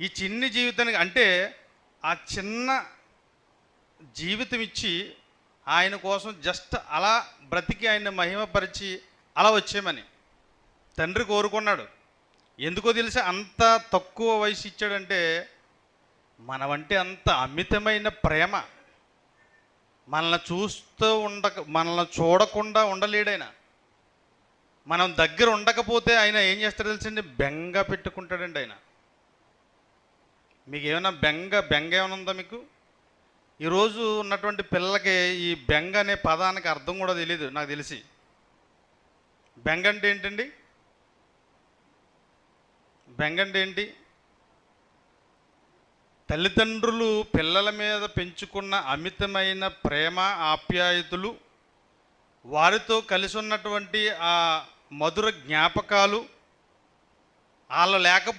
ఈ చిన్ని జీవితానికి అంటే ఆ చిన్న జీవితం ఇచ్చి ఆయన కోసం జస్ట్ అలా బ్రతికి ఆయన మహిమపరిచి అలా వచ్చేమని తండ్రి కోరుకున్నాడు. ఎందుకో తెలిసి? అంత తక్కువ వయసు ఇచ్చాడంటే మనవంటే అంత అమితమైన ప్రేమ. మనల్ని చూస్తూ ఉండక మనల్ని చూడకుండా ఉండలేడైనా మనం దగ్గర ఉండకపోతే ఆయన ఏం చేస్తాడు తెలిసండి బెంగ పెట్టుకుంటాడండి ఆయన. మీకు ఏమైనా బెంగ బెంగ ఏమైనా ఉందా మీకు? ఈరోజు ఉన్నటువంటి పిల్లలకి ఈ బెంగ అనే పదానికి అర్థం కూడా తెలియదు నాకు తెలిసి. బెంగ అంటే ఏంటండి? బెంగ అంటే ఏంటి? తల్లిదండ్రులు పిల్లల మీద పెంచుకున్న అమితమైన ప్రేమ ఆప్యాయతలు వారితో కలిసి ఉన్నటువంటి ఆ మధుర జ్ఞాపకాలు వాళ్ళు లేక